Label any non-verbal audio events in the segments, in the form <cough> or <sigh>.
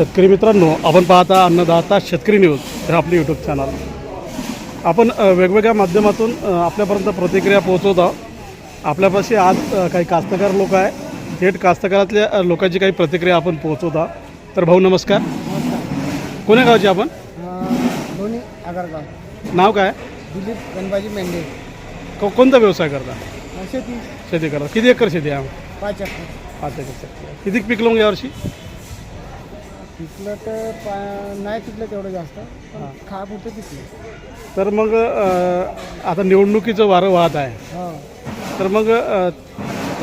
शेतकरी मित्रांनो आपण पाहता अन्नदाता शेतकरी न्यूज हे आपले यूट्यूब चॅनल आपण वेगवेगळ्या माध्यमातून आपल्यापर्यंत प्रतिक्रिया पोहोचवत आहोत. आपल्यापाशी आज काही कास्तकार लोक आहे थेट कास्तकारातल्या लोकांची काही प्रतिक्रिया आपण पोहोचवत आहोत. तर भाऊ नमस्कार. कोण्या गावचे आपण? दोन्ही आगारगाव. नाव काय? दिलीप गणबाजी मेंढे. को कोणता व्यवसाय करता? शेती. शेती करता. किती एकर शेती आहे? पाच एकर. पाच एकर शेती. किती पिकलं यावर्षी पिकलं तर पा नाही पिकलं तेवढं जास्त पण खा पुरतं पिकलं तर मग अ, आता निवडणुकीचं वारं वाहत आहे. हो. तर मग अ,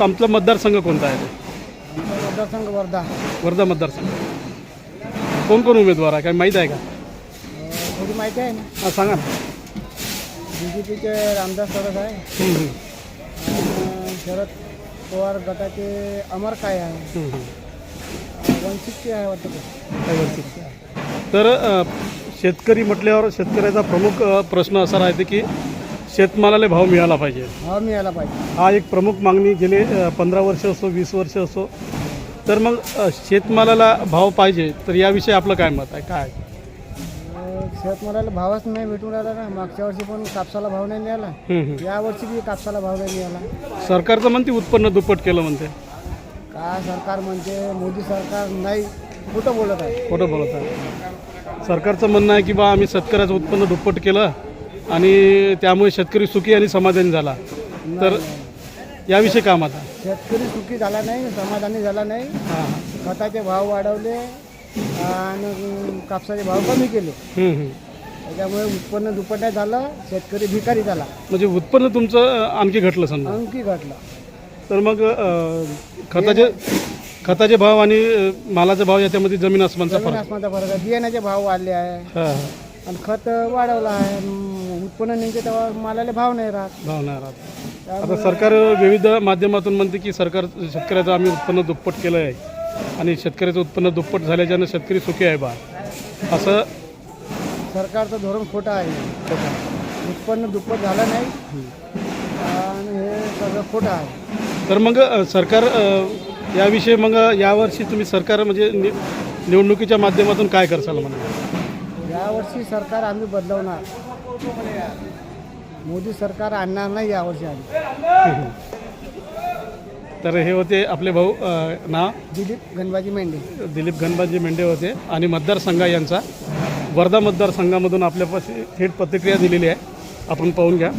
आमचा मतदारसंघ कोणता आहे आमचा मतदारसंघ वर्धा. वर्धा मतदारसंघ. कोण कोण उमेदवार आहे? काय माहीत आहे का? थोडी माहिती आहे ना. हां सांगा ना. बी जे पीचे रामदास तरस आहे. हम्म, हम्म, अं, शरद पवार गटाचे अमर काय आहे. हम्म, हम्म. आहे वाटतं? तर अ, शेतकरी म्हटल्यावर शेतकऱ्याचा प्रमुख अ, प्रश्न असा राहते की शेतमालाला भाव मिळाला पाहिजे. भाव मिळाला पाहिजे. हा एक प्रमुख मागणी गेले पंधरा वर्ष असो वीस वर्ष असो. तर मग अ, शेतमालाला भाव पाहिजे तर याविषयी आपलं काय मत आहे? काय? अं, शेतमालाला भावच नाही भेटून राहिला ना. मागच्या वर्षी पण कापसाला भाव नाही मिळाला. हम्म, हम्म. या वर्षी बी कापसाला भाव नाही मिळाला. सरकारचं म्हणते उत्पन्न दुप्पट केलं म्हणते. का सरकार म्हणते मोदी सरकार नाही कुठं बोलत आहे. खोटं बोलत आहे. सरकारचं म्हणणं आहे की बा आम्ही शेतकऱ्याचं उत्पन्न दुप्पट केलं आणि त्यामुळे शेतकरी सुखी आणि समाधानी झाला. तर याविषयी काय मत आहे शेतकरी सुखी झाला नाही समाधानी झाला नाही. खताचे भाव वाढवले आणि कापसाचे भाव कमी केले. त्याच्यामुळे उत्पन्न दुप्पट नाही झालं शेतकरी भिकारी झाला. म्हणजे उत्पन्न तुमचं आणखी घटलं समजा. अंकी घटला. तर मग अ, खताचे खताचे भाव आणि अ, मालाचे भाव याच्यामध्ये जमीन आसमानचा फरक. आसमानचा फरक आहे. बियाण्याचे भाव वाढले आहे. हां हां. आणि खत वाढवलं आहे. अन उत्पन्न निघते तेव्हा मालाला भाव नाही राहत. भाव नाही राहत. आता सरकार विविध माध्यमातून म्हणते की सरकार शेतकऱ्याचं आम्ही उत्पन्न दुप्पट केलं आहे. आणि शेतकऱ्याचं उत्पन्न दुप्पट झाल्याच्यानं शेतकरी सुखी आहे बा. असं सरकारचं धोरण खोटं आहे. उत्पन्न दुप्पट झालं नाही. आणि हे सगळं खोटं आहे. तर मग सरकार याविषयी मग यावर्षी तुम्ही सरकार म्हणजे नि निवडणुकीच्या माध्यमातून काय करसाल म्हणा यावर्षी सरकार आम्ही बदलवणार. मोदी सरकार आणणार नाही यावर्षी आम्ही. <laughs> तर हे होते आपले भाऊ नाव? दिलीप गणबाजी मेंढे. दिलीप गणबाजी मेंढे होते आणि मतदारसंघ यांचा. वर्धा मतदारसंघामधून आपल्यापाशी थेट प्रतिक्रिया दिलेली आहे. आपण पाहून घ्या.